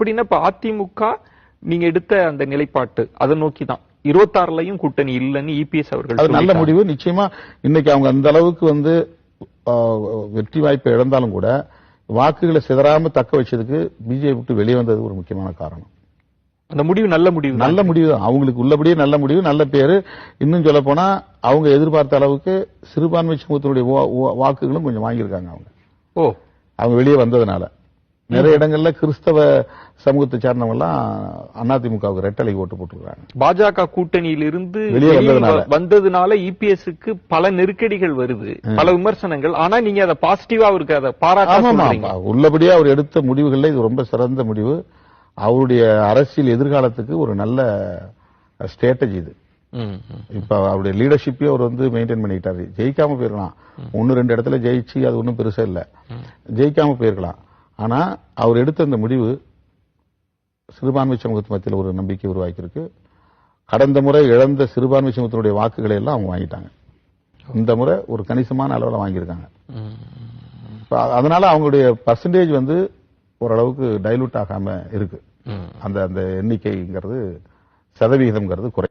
அப்படின்னா இப்ப அதிமுக நீங்க எடுத்த அந்த நிலைப்பாட்டு அதை நோக்கி தான் இருபத்தாறுலயும் கூட்டணி இல்லைன்னு இபிஎஸ் அவர்கள் அது நல்ல. முடிவு. நிச்சயமா இன்னைக்கு அவங்க அந்த அளவுக்கு வந்து வெற்றி வாய்ப்பை இழந்தாலும் கூட வாக்குகளை சிதறாம தக்க வச்சதுக்கு பிஜேபி விட்டு வெளியே வந்தது ஒரு முக்கியமான காரணம். அந்த முடிவு நல்ல முடிவு. நல்ல முடிவு தான். அவங்களுக்கு உள்ளபடியே நல்ல முடிவு நல்ல பேரு. இன்னும் சொல்ல போனா அவங்க எதிர்பார்த்த அளவுக்கு சிறுபான்மை சமூகத்தினுடைய வாக்குகளும் கொஞ்சம் வாங்கியிருக்காங்க அவங்க. ஓ. அவங்க வெளியே வந்ததுனால. நிறைய இடங்கள்ல கிறிஸ்தவ சமூகத்தை சார்ந்தவங்க எல்லாம் அதிமுகவுக்கு ரெட்டலை ஓட்டு போட்டுருக்காங்க பாஜக கூட்டணியிலிருந்து வந்ததுனால. இபிஎஸ்க்கு பல நெருக்கடிகள் வருது பல விமர்சனங்கள். ஆனா நீங்க அதை பாசிட்டிவா அவருக்கு அதை பாராட்ட ஆமாமா சொல்றீங்க. உள்ளபடியே அவர் எடுத்த முடிவுகள்ல இது ரொம்ப சிறந்த முடிவு. அவருடைய அரசியல் எதிர்காலத்துக்கு ஒரு நல்ல ஸ்ட்ராட்டஜி இது. இப்ப அவருடைய லீடர்ஷிப்பே அவர் வந்து மெயின்டைன் பண்ணிக்கிட்டாரு. ஜெயிக்காம போயிருக்கலாம். ஒன்னு ரெண்டு இடத்துல ஜெயிச்சு அது ஒன்றும் பெருசா இல்ல. ஜெயிக்காம போயிருக்கலாம். ஆனா அவர் எடுத்த அந்த முடிவு சிறுபான்மை சமூகத்து மத்தியில் ஒரு நம்பிக்கை உருவாக்கியிருக்கு. கடந்த முறை இழந்த சிறுபான்மை சமூகத்தினுடைய வாக்குகளை எல்லாம் அவங்க வாங்கிட்டாங்க. இந்த முறை ஒரு கணிசமான அளவில் வாங்கியிருக்காங்க. அதனால அவங்களுடைய பர்சன்டேஜ் வந்து ஓரளவுக்கு டைலூட் ஆகாம இருக்கு. அந்த அந்த எண்ணிக்கைங்கிறது சதவிகிதம்ங்கிறது குறை